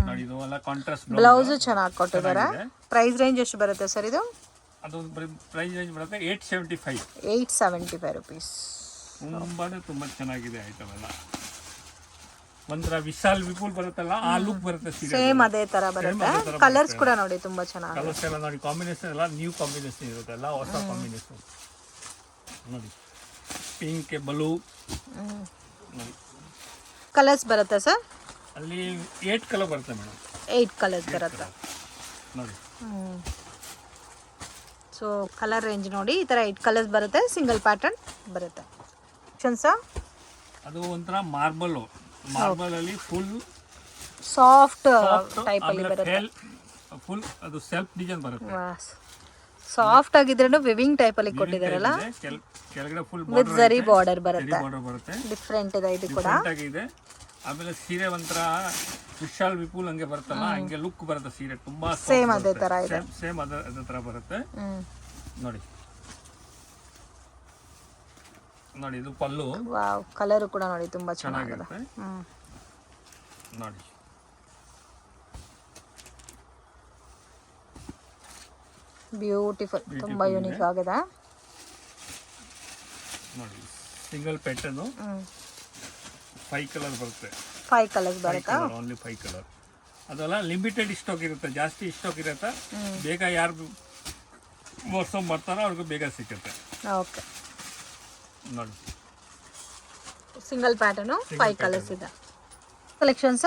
ನೋಡಿ ಇದು ಎಲ್ಲ ಕಾಂಟ್ರಾಸ್ಟ್ ಬ್ಲೌಸ್ ಚೆನ್ನಾಗಿ ಕೊಟ್ಟಿದ್ದಾರೆ. ಪ್ರೈಸ್ ರೇಂಜ್ ಎಷ್ಟು ಬರುತ್ತೆ ಸರ್ ಇದು? ಅದು ಪ್ರೈಸ್ ರೇಂಜ್ ಬರುತ್ತೆ eight seventy five eight seventy five rupees ತುಂಬಾನೇ ತುಂಬಾ ಚೆನ್ನಾಗಿದೆ ಐಟಮ್ ಎಲ್ಲ. ಒಂಥರ ವಿಶಾಲ್ ವಿಪುಲ್ ಬರುತ್ತಲ್ಲ ಆ ಲುಕ್ ಬರುತ್ತೆ ಸೇಮ್ ಅದೇ ತರ ಬರುತ್ತೆ. ಕಲರ್ಸ್ ಕೂಡ ನೋಡಿ ತುಂಬಾ ಚೆನ್ನಾಗಿ ಕಲರ್ಸ್ ಎಲ್ಲ ನೋಡಿ ಕಾಂಬಿನೇಷನ್ ಎಲ್ಲ ನ್ಯೂ ಕಾಂಬಿನೇಷನ್ ಇರುತ್ತೆ ಎಲ್ಲ ಹೊಸ ಕಾಂಬಿನೇಷನ್ ನೋಡಿ. ಪಿಂಕ್ ಬ್ಲೂ ಕಲರ್ಸ್ ಬರುತ್ತಾ ಸರ್ ಅಲ್ಲಿ ಏಟ್ ಕಲರ್ ಬರುತ್ತೆ ಮೇಡಮ್ ಏಯ್ಟ್ ಕಲರ್ಸ್ ಬರುತ್ತಾ? ನೋಡಿ. ಸೊ ಕಲರ್ ರೇಂಜ್ ನೋಡಿ ಈ ಥರ ಏಯ್ಟ್ ಕಲರ್ಸ್ ಬರುತ್ತೆ ಸಿಂಗಲ್ ಪ್ಯಾಟರ್ನ್ ಬರುತ್ತೆ. ಸರ್ ಅದು ಒಂಥರ ಮಾರ್ಬಲ್ ಮಾರ್ಬಲ್ ಅಲ್ಲಿ ಫುಲ್ ಸಾಫ್ಟ್ ಟೈಪ್ ಅಲ್ಲಿ ಬರುತ್ತೆ. ಫುಲ್ ಅದು ಸೆಲ್ಫ್ ಡಿಸೈನ್ ಬರುತ್ತೆ. ಸಾಫ್ಟ್ ಆಗಿದ್ರೂ ವಿವಿಂಗ್ ಟೈಪ್ ಅಲ್ಲಿ ಕೊಟ್ಟಿದ್ದಾರಲ್ಲ. ಕೆಳಗಡೆ ಫುಲ್ ವಿತ್ ಜರಿ ಬಾರ್ಡರ್ ಬರುತ್ತೆ. ಬಾರ್ಡರ್ ಬರುತ್ತೆ. ಡಿಫ್ರೆಂಟ್ ಇದೆ ಇದು ಕೂಡ. ಆಗಿದೆ ಆಮೇಲೆ ಸೀರೆ ಒಂಥರ ವಿಶಾಲ್ ವಿಪುಲ್ ಹಂಗೆ ಬರುತ್ತಲ್ಲ ಹಂಗೆ ಲುಕ್ ಬರುತ್ತೆ ಸೀರೆ ತುಂಬಾ ಸೇಮ್ ಅದೇ ತರ ಇದೆ. ಸೇಮ್ ಅದೇ ಅದೇ ತರ ಬರುತ್ತೆ. ನೋಡಿ. ನೋಡಿ ಇದು ಪಲ್ಲು. ವಾವ್ ಕಲರ್ ಕೂಡ ನೋಡಿ ತುಂಬಾ ಚೆನ್ನಾಗಿದೆ. ನೋಡಿ. ಬ್ಯೂಟಿಫುಲ್ ತುಂಬಾ ಯೂನಿಕ್ ಆಗಿದೆ. ನೋಡಿ ಸಿಂಗಲ್ ಪ್ಯಾಟರ್ನು ಫೈವ್ ಕಲರ್ ಬರುತ್ತೆ. ಫೈವ್ ಕಲರ್ಸ್ ಬರುತ್ತೆ? ಕಲರ್ ಓನ್ಲಿ ಫೈವ್ ಕಲರ್ ಅದೆಲ್ಲ ಲಿಮಿಟೆಡ್ ಸ್ಟಾಕ್ ಇರುತ್ತೆ ಜಾಸ್ತಿ ಸ್ಟಾಕ್ ಇರುತ್ತೆ? ಬೇಗ ಯಾರು ವರ್ಷ ಬರ್ತಾರೋ ಅವ್ರಿಗೂ ಬೇಗ ಸಿಕ್ಕುತ್ತೆ ಓಕೆ ನೋಡಿ. ಸಿಂಗಲ್ ಪ್ಯಾಟರ್ನು ಫೈವ್ ಕಲರ್ಸ್ ಇದೆ. ಕಲೆಕ್ಷನ್ಸ್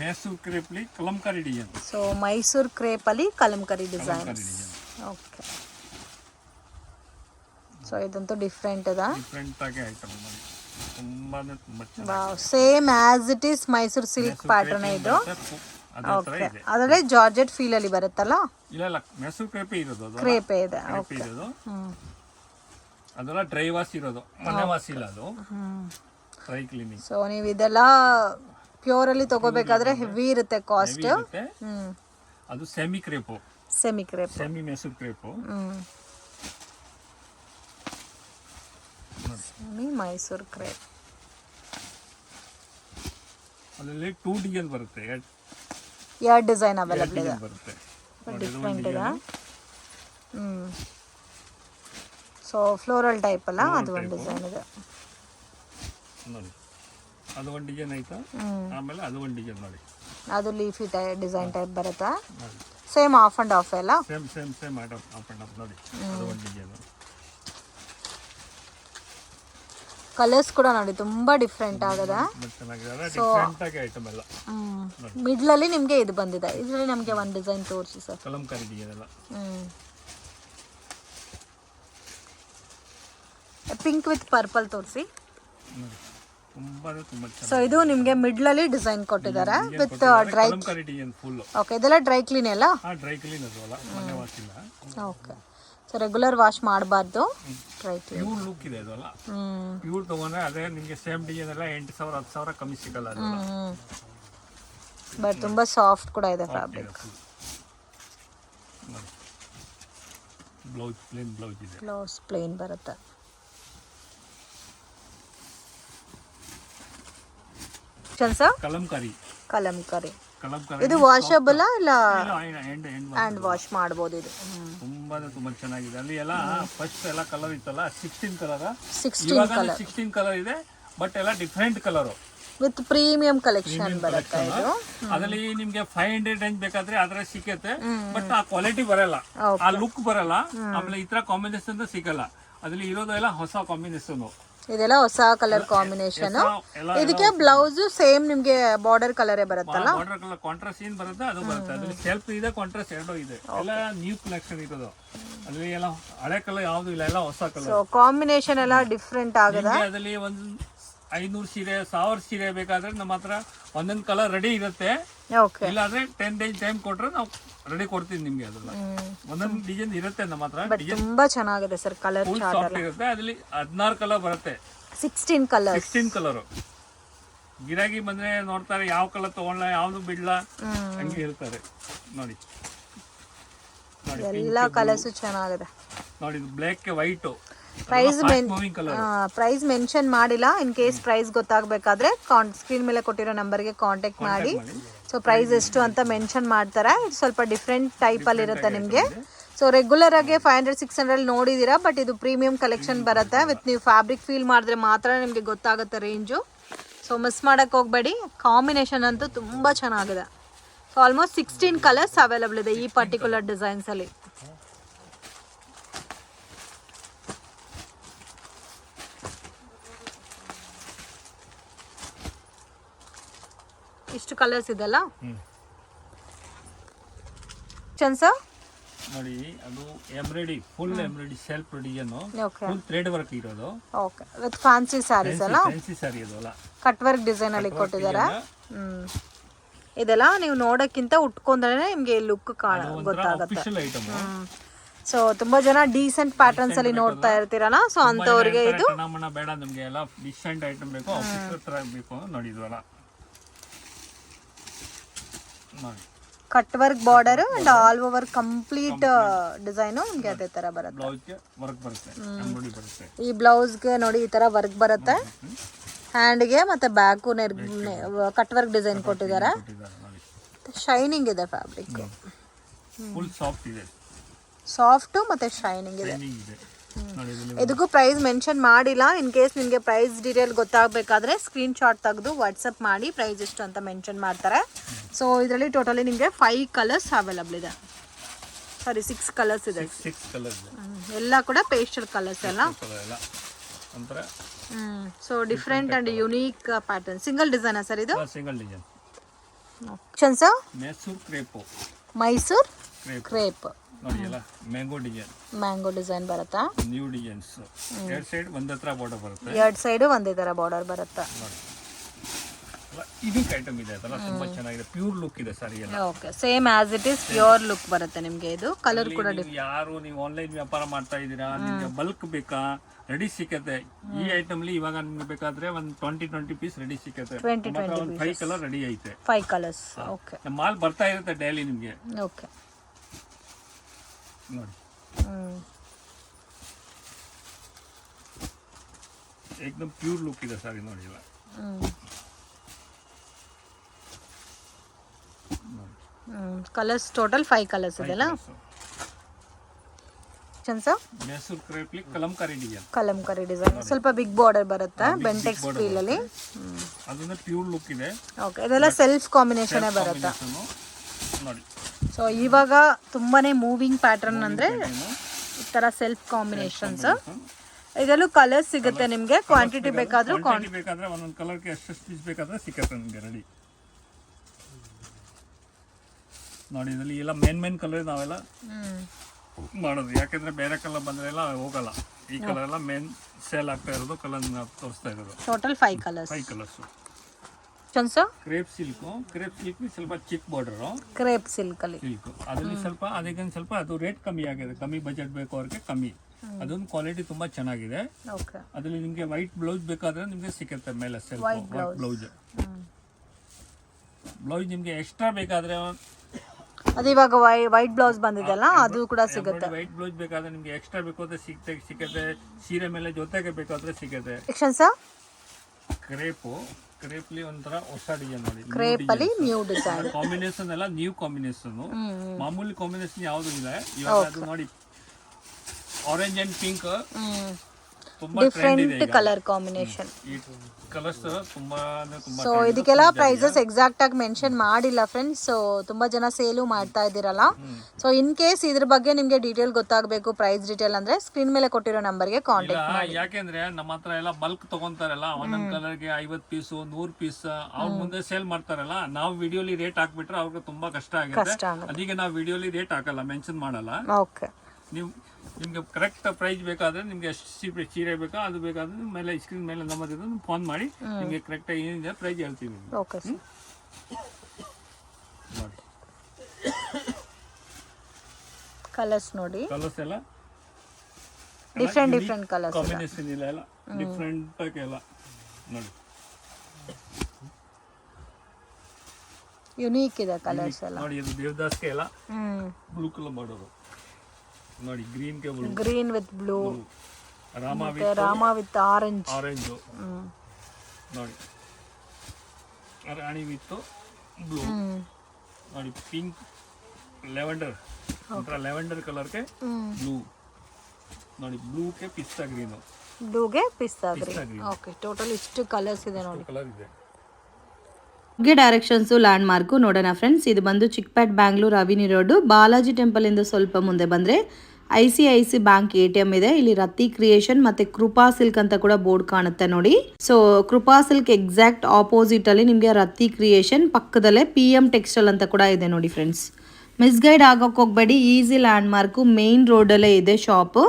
ಮೈಸೂರು ಕ್ರೇಪ್ಲಿ ಕಲಂಕಾರಿ ಡಿಸೈನ್ ಸೊ ಮೈಸೂರು ಕ್ರೇಪಲ್ಲಿ ಕಲಂಕಾರಿ ಡಿಸೈನ್ ಓಕೆ ಸೊ ಇದಂತೂ ಡಿಫ್ರೆಂಟ್ ಅದ. ಡಿಫ್ರೆಂಟ್ ಆಗಿ ಐಟಮ್ ನೋಡಿ. ತುಂಬಾನೇ ತುಂಬಾ ಚೆನ್ನಾಗಿ wow same as it is Mysore silk pattern ಇದು. ಓಕೆ ಅದರಲ್ಲೇ ಜಾರ್ಜೆಟ್ ಫೀಲ್ ಅಲ್ಲಿ ಬರುತ್ತಲ್ಲ? ಇಲ್ಲ ಇಲ್ಲ. ಮೈಸೂರು ಕ್ರೇಪಿ ಇರೋದು ಅದು ಕ್ರೇಪೆ ಇದೆ. ಓಕೆ ಇರೋದು. ಹ್ಮ್. ಅದೆಲ್ಲ ಡ್ರೈ ವಾಶ್ ಇರೋದು. ಮನೆ ವಾಶ್ ಇಲ್ಲ ಅದು. ಹ್ಮ್. ಡ್ರೈ ಕ್ಲೀನಿಂಗ್ ಸೊ ನೀವು ಇದೆಲ್ಲ ಪ್ಯೂರ್ ಅಲ್ಲಿ ತಗೋಬೇಕಾದ್ರೆ ಹೆವಿ ಇರುತ್ತೆ ಕಾಸ್ಟ್ ಅದು semi crepe semi crepe semi Mysuru crepe hmm Mysore crepe ಅದರಲ್ಲಿ ಟೂ ಡಿಸೈನ್ ಬರುತ್ತೆ. ಎರಡು ಡಿಸೈನ್ ಅವೈಲಬಲ್ ಇದೆ. ಬರುತ್ತೆ. ಡಿಫ್ರೆಂಟ್ ಇದೆ. ಹ್ಞೂ ಸೊ ಫ್ಲೋರಲ್ ಟೈಪ್ ಅಲ್ಲ? ಅದು ಒಂದು ಡಿಸೈನ್ ಇದೆ. ನೋಡಿ ಅದು ಒಂದು ಡಿಸೈನ್ ಆಯ್ತಾ? ಆಮೇಲೆ ಅದು ಒಂದು ಡಿಸೈನ್ ನೋಡಿ. ಅದು ಲೀಫಿ ಟೈಪ್ ಡಿಸೈನ್ ಟೈಪ್ ಬರುತ್ತಾ? ಸೇಮ್ ಆಫ್ ಅಂಡ್ ಆಫ್ ಅಲ್ಲ same same same half half and half ನೋಡಿ. ಅದು ಒಂದು ಡಿಸೈನ್ ಕಲರ್ಸ್ ಕೂಡ ನೋಡಿ ತುಂಬಾ ಡಿಫ್ರೆಂಟ್ ಆಗದ. ಸೊ ಚೆನ್ನಾಗಿದೆ ಡಿಫ್ರೆಂಟ್ ಆಗಿ ಐಟಮ್ ಮಿಡ್ಲ್ ಅಲ್ಲಿ ನಿಮ್ಗೆ ಇದು ಬಂದಿದೆ. ಇದರಲ್ಲಿ ನಮ್ಗೆ ಒಂದು ಡಿಸೈನ್ ತೋರಿಸಿ ಸರ್ ಪಿಂಕ್ ವಿತ್ ಪರ್ಪಲ್ ತೋರಿಸಿ. ಸೊ ಇದು ನಿಮ್ಗೆ ಮಿಡ್ಲ್ ಅಲ್ಲಿ ಡಿಸೈನ್ ಕೊಟ್ಟಿದ್ದಾರೆ. ವಿತ್ ಡ್ರೈ ಓಕೆ ಇದೆಲ್ಲ ಡ್ರೈ ಕ್ಲೀನ್ ಎಲ್ಲ dry clean okay so regular wash ಮಾಡಬಾರ್ದು. ರೈಟ್ ಪ್ಯೂರ್ ಲುಕ್ ಇದೆ ಅದಲ್ಲ. ಪ್ಯೂರ್ ತಗೊಂಡ್ರೆ ಅದೇ ನಿಮಗೆ ಸೇಮ್ ಡಿಸೈನ್ ಎಲ್ಲ ಎಂಟು ಸಾವಿರ ಹತ್ತು ಸಾವಿರ ಕಮ್ಮಿ ಸಿಗಲ್ಲ ಬಟ್ ತುಂಬಾ ಸಾಫ್ಟ್ ಕೂಡ ಇದೆ ಫ್ಯಾಬ್ರಿಕ್ ಬ್ಲೌಸ್ ಪ್ಲೇನ್ ಬ್ಲೌಸ್ ಇದೆ. ಬ್ಲೌಸ್ ಪ್ಲೇನ್ ಬರುತ್ತೆ. ಕಲಂಕರಿ. ಕಲಂಕಾರಿ. ಇದು ವಾಷಬಲ್ ಇಲ್ಲ ಹ್ಯಾಂಡ್ ವಾಶ್ ಮಾಡಬಹುದು ಇದು. ತುಂಬಾ ತುಂಬಾ ಚೆನ್ನಾಗಿದೆ. ಅಲ್ಲಿ ಎಲ್ಲ ಫಸ್ಟ್ ಎಲ್ಲ ಕಲರ್ ಇತ್ತಲ್ಲ ಸಿಕ್ಸ್ಟೀನ್ ಕಲರ್ ಸಿಕ್ಸ್ಟೀನ್ ಇವಾಗ ಸಿಕ್ಸ್ಟೀನ್ ಕಲರ್ ಇದೆ ಬಟ್ ಎಲ್ಲ different colour with premium collection ಬರುತ್ತೆ ಇದು. ಅದರಲ್ಲಿ ನಿಮ್ಗೆ ಫೈವ್ ಹಂಡ್ರೆಡ್ ರೇಂಜ್ ಬೇಕಾದ್ರೆ ಅದ್ರ ಸಿಕ್ಕತ್ತೆ ಬಟ್ ಆ ಕ್ವಾಲಿಟಿ ಬರಲ್ಲ. ಆ ಲುಕ್ ಬರಲ್ಲ. ಆಮೇಲೆ ಈ ತರ ಕಾಂಬಿನೇಷನ್ ಸಿಗಲ್ಲ. ಅದ್ರಲ್ಲಿ ಇರೋದೆಲ್ಲ ಎಲ್ಲ ಹೊಸ ಕಾಂಬಿನೇಷನ್ ಇದೆಲ್ಲ ಹೊಸ ಕಲರ್ ಕಾಂಬಿನೇಷನ್ ಇದಕ್ಕೆ ಬ್ಲೌಸ್ ಸೇಮ್ ನಿಮ್ಗೆ ಬಾರ್ಡರ್ ಕಲರೇ ಬರುತ್ತಲ್ಲ? ಬಾರ್ಡರ್ ಕಲರ್ ಕಾಂಟ್ರಾಸ್ಟ್ ಏನ್ ಬರುತ್ತೆ ಅದು ಬರುತ್ತೆ. ಅದ್ರಲ್ಲಿ ಸೆಲ್ಫ್ ಇದೆ ಕಾಂಟ್ರಾಸ್ಟ್ ಎರಡು ಇದೆ. ಎಲ್ಲ ನ್ಯೂ ಕಲೆಕ್ಷನ್ ಇರೋದು. ಅದ್ರಲ್ಲಿ ಎಲ್ಲ ಹಳೆ ಕಲರ್ ಯಾವ್ದು ಇಲ್ಲ ಎಲ್ಲ ಹೊಸ ಕಲರ್ ಕಾಂಬಿನೇಷನ್ ಎಲ್ಲ ಡಿಫ್ರೆಂಟ್ ಆಗದ? ಅದ್ರಲ್ಲಿ ಒಂದು ಐನೂರು ಸೀರೆ ಸಾವಿರ ಸೀರೆ ಬೇಕಾದ್ರೆ ನಮ್ಮ ಹತ್ರ ಒಂದೊಂದು ಕಲರ್ ರೆಡಿ ಇರುತ್ತೆ. ಇಲ್ಲಾಂದ್ರೆ ಟೆನ್ ಡೇಸ್ ಟೈಮ್ ಕೊಟ್ರೆ ನಾವು ರೆಡಿ ಕೊಡ್ತೀನಿ ನಿಮಗೆ ಅದೆಲ್ಲ ಒಂದೊಂದು ಡಿಸೈನ್ ಇರುತ್ತೆ ನಮ್ಮ ಹತ್ರ ತುಂಬಾ ಚೆನ್ನಾಗಿದೆ ಸರ್ ಕಲರ್ ಫುಲ್ ಸಾಫ್ಟ್ ಇರುತ್ತೆ ಅದ್ರಲ್ಲಿ ಹದಿನಾರು ಕಲರ್ ಬರುತ್ತೆ. ಸಿಕ್ಸ್ಟೀನ್ ಕಲರ್ ಸಿಕ್ಸ್ಟೀನ್ ಕಲರ್ ಗಿರಾಗಿ ಬಂದ್ರೆ ನೋಡ್ತಾರೆ ಯಾವ ಕಲರ್ ತಗೊಳ್ಳ ಯಾವ್ದು ಬಿಡ್ಲ? ಹಂಗೆ ಇರ್ತಾರೆ ನೋಡಿ. ನೋಡಿ ಎಲ್ಲ ಕಲರ್ಸ್ ಚೆನ್ನಾಗಿದೆ. ನೋಡಿ black white price moving colour price mention ಮಾಡಿಲ್ಲ. ಇನ್ ಕೇಸ್ ಪ್ರೈಸ್ ಗೊತ್ತಾಗಬೇಕಾದ್ರೆ ಕಾನ್ ಸ್ಕ್ರೀನ್ ಮೇಲೆ ಕೊಟ್ಟಿರೋ ನಂಬರ್ಗೆ ಕಾಂಟ್ಯಾಕ್ಟ್ ಮಾಡಿ. ಸೊ ಪ್ರೈಸ್ ಎಷ್ಟು ಅಂತ ಮೆನ್ಷನ್ ಮಾಡ್ತಾರೆ. ಇದು ಸ್ವಲ್ಪ ಡಿಫ್ರೆಂಟ್ ಟೈಪಲ್ಲಿ ಇರುತ್ತೆ ನಿಮಗೆ. ಸೊ ರೆಗ್ಯುಲರ್ ಆಗಿ ಫೈವ್ ಹಂಡ್ರೆಡ್ ಸಿಕ್ಸ್ ಹಂಡ್ರೆಡ್ ನೋಡಿದ್ದೀರಾ ಬಟ್ ಇದು ಪ್ರೀಮಿಯಂ ಕಲೆಕ್ಷನ್ ಬರುತ್ತೆ. ವಿತ್ ನೀವು ಫ್ಯಾಬ್ರಿಕ್ ಫೀಲ್ ಮಾಡಿದ್ರೆ ಮಾತ್ರ ನಿಮಗೆ ಗೊತ್ತಾಗುತ್ತೆ ರೇಂಜು ಸೊ ಮಿಸ್ ಮಾಡೋಕ್ಕೆ ಹೋಗಬೇಡಿ. ಕಾಂಬಿನೇಷನ್ ಅಂತೂ ತುಂಬ ಚೆನ್ನಾಗಿದೆ. So almost sixteen colours available ಇದೆ ಈ ಪರ್ಟಿಕ್ಯುಲರ್ ಡಿಸೈನ್ಸಲ್ಲಿ ಇಷ್ಟು ಕಲರ್ಸ್ ಇದೆಲ್ಲ ಸರ್ ನೋಡಿ ಅದು embroidery full embroidery self design full thread work ಇರೋದು. ಓಕೆ ವಿತ್ ಫ್ಯಾನ್ಸಿ ಸ್ಯಾರೀಸ್ ಅಲ್ಲ? ಫ್ಯಾನ್ಸಿ ಸ್ಯಾರಿ ಅದಲ್ಲ ಕಟ್ ವರ್ಕ್ ಡಿಸೈನ್ ಅಲ್ಲಿ ಕೊಟ್ಟಿದ್ದಾರೆ. ಇದೆಲ್ಲ ನೀವು ನೋಡೋಕ್ಕಿಂತ ಉಟ್ಕೊಂಡ್ರೆ ನಿಮಗೆ ಲುಕ್ ಕಾಣ ಗೊತ್ತಾಗುತ್ತೆ. ಸೊ ತುಂಬಾ ಜನ ಡೀಸೆಂಟ್ ಪ್ಯಾಟರ್ನ್ಸ್ ಅಲ್ಲಿ ನೋಡ್ತಾ ಇರ್ತೀರಲ್ಲ? ಸೊ ಅಂತವ್ರಿಗೆ ಇದು ಬೇಡ ನಿಮಗೆ ಎಲ್ಲ ಡಿಸೆಂಟ್ ಐಟಮ್ ಬೇಕು ಬೇಕು ನೋಡಿ ಇದೆಲ್ಲ ನೋಡಿ cut work border and all over complete design ನಿಮ್ಗೆ ಅದೇ ತರ ಬರುತ್ತೆ. ಈ ಬ್ಲೌಸ್ಗೆ ನೋಡಿ ಈ ತರ ವರ್ಕ್ ಬರುತ್ತೆ. ಹ್ಯಾಂಡ್ಗೆ ಮತ್ತೆ ಬ್ಯಾಕು ಕಟ್ ವರ್ಕ್ ಡಿಸೈನ್ ಕೊಟ್ಟಿದ್ದಾರೆ ಶೈನಿಂಗ್ ಇದೆ ಫ್ಯಾಬ್ರಿಕ್ ಸಾಫ್ಟ್ ಮತ್ತೆ ಶೈನಿಂಗ್ ಇದೆ. ಇದಕ್ಕೂ ಪ್ರೈಸ್ ಮೆನ್ಷನ್ ಮಾಡಿಲ್ಲ. ಇನ್ ಕೇಸ್ ನಿಮಗೆ ಪ್ರೈಸ್ ಡೀಟೇಲ್ ಗೊತ್ತಾಗಬೇಕಾದ್ರೆ ಸ್ಕ್ರೀನ್ ಶಾಟ್ ತೆಗೆದು ವಾಟ್ಸಪ್ ಮಾಡಿ ಪ್ರೈಸ್ ಎಷ್ಟು ಅಂತ ಮೆನ್ಷನ್ ಮಾಡ್ತಾರೆ. ಸೊ ಇದರಲ್ಲಿ ಟೋಟಲಿ ನಿಮಗೆ ಫೈವ್ ಕಲರ್ಸ್ ಅವೈಲಬಲ್ ಇದೆ. ಸಾರಿ ಸಿಕ್ಸ್ ಕಲರ್ಸ್ ಇದೆ. ಸಿಕ್ಸ್ ಕಲರ್ಸ್ ಎಲ್ಲ ಕೂಡ ಪೇಸ್ಟಲ್ ಕಲರ್ಸ್ ಎಲ್ಲ. So different and unique pattern single ಡಿಸೈನಾ sir ಇದು? Single design sir Mysore crepe Mysore crepe mango design mango design ಬರುತ್ತಾ? ನ್ಯೂ ಡಿಸೈನ್ಸ್ ಎರಡು ಸೈಡ್ ಒಂದೇ ಹತ್ರ ಬಾರ್ಡರ್ ಬರುತ್ತೆ. ಎರಡು ಸೈಡ್ ಒಂದೇ ತರ ಬಾರ್ಡರ್ ಬರುತ್ತಾ? ಯುನೀಕ್ ಐಟಮ್ ಇದೆ ಅಲ್ಲ ತುಂಬಾ ಚೆನ್ನಾಗಿದೆ ಪ್ಯೂರ್ ಲುಕ್ ಇದೆ ಸಾರಿ ಎಲ್ಲ. Okay same as it is pure look ಬರುತ್ತೆ ನಿಮಗೆ ಇದು. ಕಲರ್ ಕೂಡ ಯಾರು ನೀವು ಆನ್ಲೈನ್ ವ್ಯಾಪಾರ ಮಾಡ್ತಾ ಇದ್ದೀರಾ ನಿಮ್ಗೆ ಬಲ್ಕ್ ಬೇಕಾ ರೆಡಿ ಸಿಕ್ಕತ್ತೆ. ಈ ಐಟಮ್ ಅಲ್ಲಿ ಇವಾಗ ನಿಮ್ಗೆ ಬೇಕಾದ್ರೆ ಒಂದ್ ಟ್ವೆಂಟಿ ಟ್ವೆಂಟಿ ಪೀಸ್ ರೆಡಿ ಸಿಕ್ಕತ್ತೆ. 20, ನಮ್ಮ ಹತ್ರ ಫೈವ್ ಕಲರ್ ರೆಡಿ ಐತೆ. ಫೈವ್ ಕಲರ್ಸ್ ಓಕೆ ನಮ್ಮ ಮಾಲ್ ಬರ್ತಾ ಇರುತ್ತೆ ಡೈಲಿ ನಿಮ್ಗೆ. ಓಕೆ ನೋಡಿ. ಎಕ್ದಮ್ ಪ್ಯೂರ್ ಲುಕ್ ಇದೆ ಸಾರಿ ನೋಡಿ ಎಲ್ಲ ಕಲರ್ಸ್ ಟೋಟಲ್ ಫೈವ್ ಕಲರ್ಸ್ ಇದೆಲ್ಲ ಕಲಂಕಾರಿ ಡಿಸೈನ್ ಸ್ವಲ್ಪ ಬಿಗ್ ಬಾರ್ಡರ್ ಬರುತ್ತೆ? ಬೆಂಟೆಕ್ಸ್ ಫೀಲ್ ಅಲ್ಲಿ? ಲುಕ್ ಇದೆ. ಓಕೆ ಇದೆಲ್ಲ ಸೆಲ್ಫ್ ಕಾಂಬಿನೇಷನ್ ಬರುತ್ತೆ? ಸೊ ಇವಾಗ ತುಂಬಾನೇ ಮೂವಿಂಗ್ ಪ್ಯಾಟರ್ನ್ ಅಂದ್ರೆ ಈ ತರ ಸೆಲ್ಫ್ ಕಾಂಬಿನೇಷನ್ಸ್ ಇದರಲ್ಲೂ ಕಲರ್ಸ್ ಸಿಗುತ್ತೆ ನಿಮಗೆ? ಕ್ವಾಂಟಿಟಿ ಬೇಕಾದ್ರೂ ಕ್ವಾಂಟಿಟಿ ಬೇಕಾದ್ರೆ ಒಂದೊಂದು ಕಲರ್ಗೆ ಎಷ್ಟು ಪೀಸ್ ಬೇಕಾದ್ರೆ ಸಿಕ್ಕತ್ತೆ ನಿಮಗೆ ರೆಡಿ ನೋಡಿ ಇದರಲ್ಲಿ ಎಲ್ಲ ಮೇನ್ ಮೇನ್ ಕಲರ್ ನಾವೆಲ್ಲ ಮಾಡೋದು. ಯಾಕೆಂದ್ರೆ ಬೇರೆ ಕಲರ್ ಬಂದ್ರೆ ಎಲ್ಲ ಹೋಗಲ್ಲ. ಈ ಕಲರ್ ಎಲ್ಲ ಮೇನ್ ಸೇಲ್ ಆಗ್ತಾ ಇರೋದು ಕಲರ್ ತೋರಿಸ್ತಾ ಇರೋದು. Total five colours five colours crepe silk crepe silk ಸ್ವಲ್ಪ ಚಿಕ್ ಬಾರ್ಡರ್ ಕ್ರೇಪ್ ಸಿಲ್ಕ್ ಅಲ್ಲಿ. ಸಿಲ್ಕ್ ಅದರಲ್ಲಿ ಸ್ವಲ್ಪ ಅದಕ್ಕೆ ಸ್ವಲ್ಪ ಅದು ರೇಟ್ ಕಮ್ಮಿ ಆಗಿದೆ. ಕಮ್ಮಿ ಬಜೆಟ್ ಬೇಕು ಅವ್ರಿಗೆ ಕಮ್ಮಿ. ಅದೊಂದು ಕ್ವಾಲಿಟಿ ತುಂಬಾ ಚೆನ್ನಾಗಿದೆ. ಅದರಲ್ಲಿ ನಿಮಗೆ ವೈಟ್ ಬ್ಲೌಸ್ ಬೇಕಾದ್ರೆ ನಿಮಗೆ ಸಿಕ್ಕುತ್ತೆ ಮೇಲೆ ಸೆಲ್ಫ್ ವೈಟ್ ಬ್ಲೌಸ್ ಬ್ಲೌಸ್ ನಿಮಗೆ ಎಕ್ಸ್ಟ್ರಾ ಬೇಕಾದ್ರೆ ಅದು ಇವಾಗ ವೈಟ್ ಬ್ಲೌಸ್ ಬಂದಿದೆಲ್ಲ ಅದು ಕೂಡ ಸಿಗುತ್ತೆ. ವೈಟ್ ಬ್ಲೌಸ್ ಬೇಕಾದ್ರೆ ನಿಮಗೆ ಎಕ್ಸ್ಟ್ರಾ ಬೇಕು ಅಂದ್ರೆ ಸಿಗುತ್ತೆ ಸಿಗುತ್ತೆ. ಸೀರೆ ಮೇಲೆ ಜೊತೆಗೆ ಬೇಕಾದ್ರೆ ಸಿಗುತ್ತೆ. ಸೆಕ್ಷನ್ ಸರ್ ಕ್ರೇಪು ಕ್ರೇಪ್ಲಿ ಒಂಥರ ಹೊಸ ಡಿಸೈನ್ ಮಾಡಿ ಕ್ರೇಪಲ್ಲಿ ನ್ಯೂ ಡಿಸೈನ್ ಕಾಂಬಿನೇಷನ್ ಎಲ್ಲ ನ್ಯೂ ಕಾಂಬಿನೇಷನ್ ಮಾಮೂಲಿ ಕಾಂಬಿನೇಷನ್ ಯಾವುದು ಇಲ್ಲ. ಇವಾಗ ಅದು ನೋಡಿ. Orange and pink different colour combination so ಇದಕ್ಕೆಲ್ಲ ಪ್ರೈಸಸ್ ಎಕ್ಸಾಕ್ಟ್ ಆಗಿ ಮೆನ್ಷನ್ ಮಾಡಿಲ್ಲ ಫ್ರೆಂಡ್ಸ್ ಸೊ ತುಂಬಾ ಜನ ಸೇಲು ಮಾಡ್ತಾ ಇದ್ದೀರಲ್ಲ. ಸೊ ಇನ್ ಕೇಸ್ ಇದ್ರ ಬಗ್ಗೆ ನಿಮ್ಗೆ ಡೀಟೇಲ್ ಗೊತ್ತಾಗಬೇಕು ಪ್ರೈಸ್ ಡೀಟೇಲ್ ಅಂದ್ರೆ ಸ್ಕ್ರೀನ್ ಮೇಲೆ ಕೊಟ್ಟಿರೋ ನಂಬರ್ಗೆ ಕಾಂಟ್ಯಾಕ್ಟ್ ಮಾಡಿ. ಯಾಕೆಂದ್ರೆ ನಮ್ಮ ಹತ್ರ ಎಲ್ಲ ಬಲ್ಕ್ ತಗೊಂತಾರಲ್ಲ ಒಂದೊಂದ್ ಕಲರ್ಗೆ ಐವತ್ ಪೀಸ್ ನೂರ್ ಪೀಸ್ ಅವ್ರ ಮುಂದೆ ಸೇಲ್ ಮಾಡ್ತಾರಲ್ಲ ನಾವು ವಿಡಿಯೋಲಿ ರೇಟ್ ಹಾಕ್ಬಿಟ್ರೆ ಅವ್ರಿಗೆ ತುಂಬಾ ಕಷ್ಟ ಆಗುತ್ತೆ. ಕಷ್ಟ ಆಗುತ್ತೆ. ಅದಕ್ಕೆ ನಾವು ವಿಡಿಯೋಲಿ ರೇಟ್ ಹಾಕಲ್ಲ ಮೆನ್ಷನ್ ಮಾಡಲ್ಲ. ಓಕೆ ನೀವು ನಿಮ್ಗೆ ಕರೆಕ್ಟ್ ಪ್ರೈಸ್ ಬೇಕಾದ್ರೆ ನಿಮಗೆ ಎಷ್ಟು ಸೀರೆ ಸೀರೆ ಬೇಕಾ ಅದು ಬೇಕಾದ್ರೆ ನಿಮ್ಮ ಮೇಲೆ ಸ್ಕ್ರೀನ್ ಮೇಲೆ ನಂಬರ್ ಇದೆ ಫೋನ್ ಮಾಡಿ ನಿಮಗೆ ಕರೆಕ್ಟ್ ಏನಿದೆ ಪ್ರೈಸ್ ಹೇಳ್ತೀವಿ. ಓಕೆ ನೋಡಿ ಕಲರ್ಸ್ ನೋಡಿ. ಕಲರ್ಸ್ ಎಲ್ಲ? ಡಿಫ್ರೆಂಟ್ ಡಿಫ್ರೆಂಟ್ ಕಲರ್ಸ್ ಕಾಂಬಿನೇಷನ್ ಇಲ್ಲ ಎಲ್ಲ ಡಿಫ್ರೆಂಟ್ ಎಲ್ಲ. ನೋಡಿ. ಯುನೀಕ್ ಇದೆ ಕಲರ್ಸ್ ಎಲ್ಲ. ನೋಡಿ ಇದು ದೇವದಾಸ್ಗೆ ಎಲ್ಲ ಬ್ಲೂ ಕಲರ್ ಮಾಡೋದು. ನೋಡಿ ಗ್ರೀನ್ಗೆ ಬ್ಲೂ ಗ್ರೀನ್ ವಿತ್ ಬ್ಲೂ ರಾಮ ಮತ್ತೆ ರಾಮ ವಿತ್ ಆರೆಂಜ್ ಆರೆಂಜು ಹ್ಮ್ ನೋಡಿ ರಾಣಿ ವಿತ್ ಬ್ಲೂ ಹ್ಮ್ ನೋಡಿ ಪಿಂಕ್ ಲೆವೆಂಡರ್ ಒಂಥರ ಲೆವೆಂಡರ್ ಕಲರ್ಗೆ ಹ್ಮ್ ಬ್ಲೂ ನೋಡಿ ಬ್ಲೂಗೆ ಪಿಸ್ತಾ ಗ್ರೀನು ಬ್ಲೂಗೆ ಪಿಸ್ತಾ ಪಿಸ್ತಾ ಗ್ರೀನ್ ಗ್ರೀನ್ ಓಕೆ ಟೋಟಲ್ ಇಷ್ಟು ಕಲರ್ಸ್ ಇದೆ ನೋಡಿ. ಕಲರ್ ಇದೆ ಗೆ ಡೈರೆಕ್ಷನ್ಸು ಲ್ಯಾಂಡ್ ಮಾರ್ಕು ನೋಡೋಣ ಫ್ರೆಂಡ್ಸ್ ಇದು ಬಂದು Chickpet Bangalore avenue road. Balaji temple ಇಂದ ಸ್ವಲ್ಪ ಮುಂದೆ ಬಂದರೆ I C I C bank A T M ಇದೆ. ಇಲ್ಲಿ ರತಿ ಕ್ರಿಯೇಷನ್ ಮತ್ತೆ ಕೃಪಾ ಸಿಲ್ಕ್ ಅಂತ ಕೂಡ ಬೋರ್ಡ್ ಕಾಣುತ್ತೆ ನೋಡಿ. So Krupa silk exact opposite ಅಲ್ಲಿ ನಿಮಗೆ ರತಿ ಕ್ರಿಯೇಷನ್ ಪಕ್ಕದಲ್ಲೇ ಪಿ ಎಂ ಟೆಕ್ಸ್ಟೈಲ್ ಅಂತ ಕೂಡ ಇದೆ ನೋಡಿ ಫ್ರೆಂಡ್ಸ್ ಮಿಸ್ಗೈಡ್ ಆಗೋಕೆ ಹೋಗಬೇಡಿ. ಈಸಿ ಲ್ಯಾಂಡ್ ಮಾರ್ಕು ಮೇನ್ ರೋಡಲ್ಲೇ ಇದೆ ಶಾಪು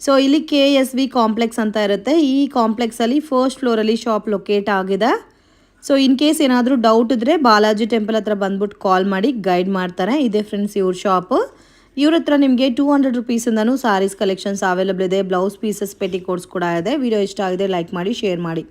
ಸೊ ಇಲ್ಲಿ ಕೆ ಎಸ್ ವಿ ಕಾಂಪ್ಲೆಕ್ಸ್ ಅಂತ ಇರುತ್ತೆ. ಈ ಕಾಂಪ್ಲೆಕ್ಸಲ್ಲಿ ಫಸ್ಟ್ ಫ್ಲೋರಲ್ಲಿ ಶಾಪ್ ಲೊಕೇಟ್ ಆಗಿದೆ. ಸೊ ಇನ್ ಕೇಸ್ ಏನಾದರೂ ಡೌಟ್ ಇದ್ದರೆ ಬಾಲಾಜಿ ಟೆಂಪಲ್ ಹತ್ರ ಬಂದ್ಬಿಟ್ಟು ಕಾಲ್ ಮಾಡಿ ಗೈಡ್ ಮಾಡ್ತಾರೆ. ಇದೆ ಫ್ರೆಂಡ್ಸ್ ಇವ್ರ ಶಾಪ್ ಇವ್ರ ಹತ್ರ ನಿಮಗೆ ಟೂ ಹಂಡ್ರೆಡ್ ರುಪೀಸಿಂದನೂ ಸಾರೀಸ್ ಕಲೆಕ್ಷನ್ಸ್ ಅವೈಲಬಲ್ ಇದೆ. ಬ್ಲೌಸ್ ಪೀಸಸ್ ಪೆಟಿ ಕೋಡ್ಸ್ ಕೂಡ ಇದೆ. ವಿಡಿಯೋ ಇಷ್ಟ ಆಗಿದೆ ಲೈಕ್ ಮಾಡಿ ಶೇರ್ ಮಾಡಿ.